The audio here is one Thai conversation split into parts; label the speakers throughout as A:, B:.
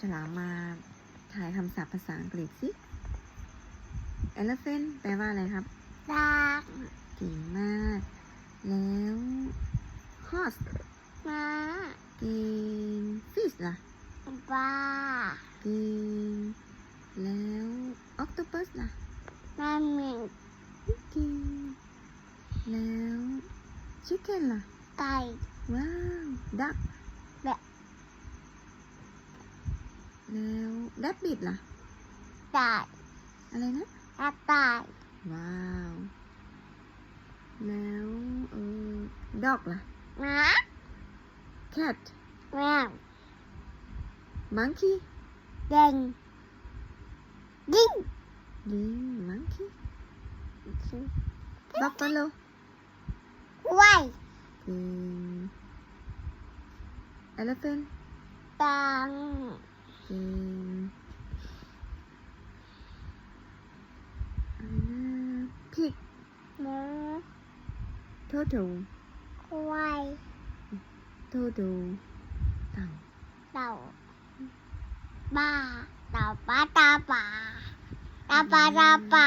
A: ฉลามมาถ่ายคำศัพท์ภาษาอังกฤษสิ elephant แปลว่าอะไรครับ
B: ดาก
A: เก่งมาก แล้ว horse
B: ม้า
A: เก่ง fish ล่ะ
B: ปลา
A: เก่ง แล้ว octopus ล่ะ
B: น้ำหนึ่ง
A: เก่งแล้ว chicken ล่ะ
B: ไก่
A: ว้าว duck
B: แบบ
A: แล้ว rabbit ล่ะ
B: ไก่
A: อะไรนะ
B: กระต่าย
A: ว้าว แล้วเออ dog ล่ะ
B: หมา
A: cat
B: แมว
A: monkey
B: เด่งยิ่ง
A: ลิง monkey buffalo
B: ไว้
A: เก่ง elephant
B: ตัง
A: pig
B: หมู
A: turtle
B: ควาย
A: turtle เต่า
B: เต่าบ้าเต่าปลาตาป่าตาปลาตาป่า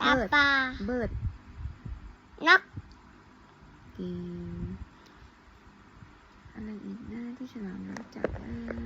B: ตาปลา
A: bird
B: นก
A: เก่งอะไรอีกนะที่ฉลามรู้จักนะ